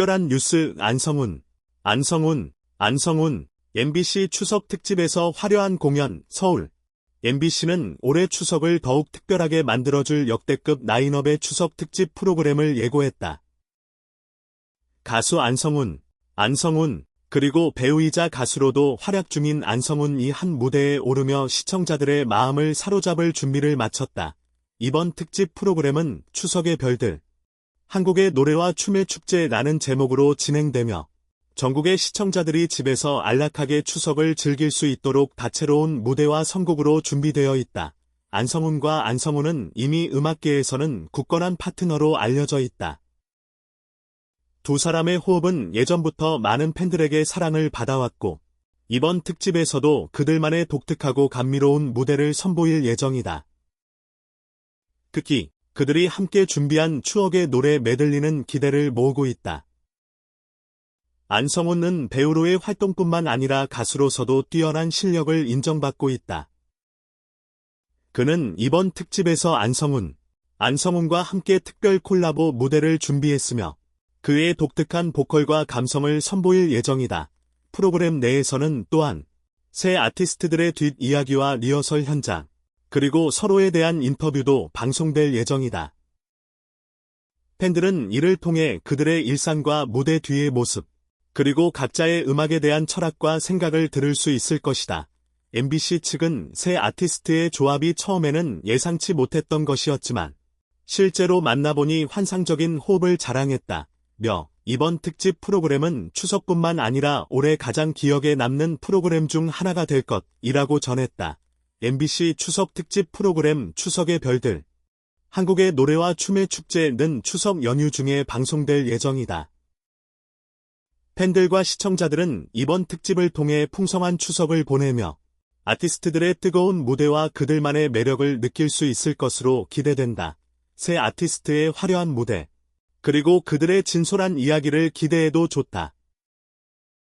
특별한 뉴스 안성훈, 안성훈, 안성훈, MBC 추석 특집에서 화려한 공연, 서울. MBC는 올해 추석을 더욱 특별하게 만들어줄 역대급 라인업의 추석 특집 프로그램을 예고했다. 가수 안성훈, 안성훈, 그리고 배우이자 가수로도 활약 중인 안성훈이 한 무대에 오르며 시청자들의 마음을 사로잡을 준비를 마쳤다. 이번 특집 프로그램은 추석의 별들, 한국의 노래와 춤의 축제라는 제목으로 진행되며 전국의 시청자들이 집에서 안락하게 추석을 즐길 수 있도록 다채로운 무대와 선곡으로 준비되어 있다. 안성훈과 안성훈은 이미 음악계에서는 굳건한 파트너로 알려져 있다. 두 사람의 호흡은 예전부터 많은 팬들에게 사랑을 받아왔고 이번 특집에서도 그들만의 독특하고 감미로운 무대를 선보일 예정이다. 특히 그들이 함께 준비한 추억의 노래 메들리는 기대를 모으고 있다. 안성훈은 배우로의 활동뿐만 아니라 가수로서도 뛰어난 실력을 인정받고 있다. 그는 이번 특집에서 안성훈, 안성훈과 함께 특별 콜라보 무대를 준비했으며 그의 독특한 보컬과 감성을 선보일 예정이다. 프로그램 내에서는 또한 새 아티스트들의 뒷이야기와 리허설 현장, 그리고 서로에 대한 인터뷰도 방송될 예정이다. 팬들은 이를 통해 그들의 일상과 무대 뒤의 모습, 그리고 각자의 음악에 대한 철학과 생각을 들을 수 있을 것이다. MBC 측은 새 아티스트의 조합이 처음에는 예상치 못했던 것이었지만 실제로 만나보니 환상적인 호흡을 자랑했다. 며 이번 특집 프로그램은 추석뿐만 아니라 올해 가장 기억에 남는 프로그램 중 하나가 될 것이라고 전했다. MBC 추석 특집 프로그램 추석의 별들 한국의 노래와 춤의 축제는 추석 연휴 중에 방송될 예정이다. 팬들과 시청자들은 이번 특집을 통해 풍성한 추석을 보내며 아티스트들의 뜨거운 무대와 그들만의 매력을 느낄 수 있을 것으로 기대된다. 새 아티스트의 화려한 무대, 그리고 그들의 진솔한 이야기를 기대해도 좋다.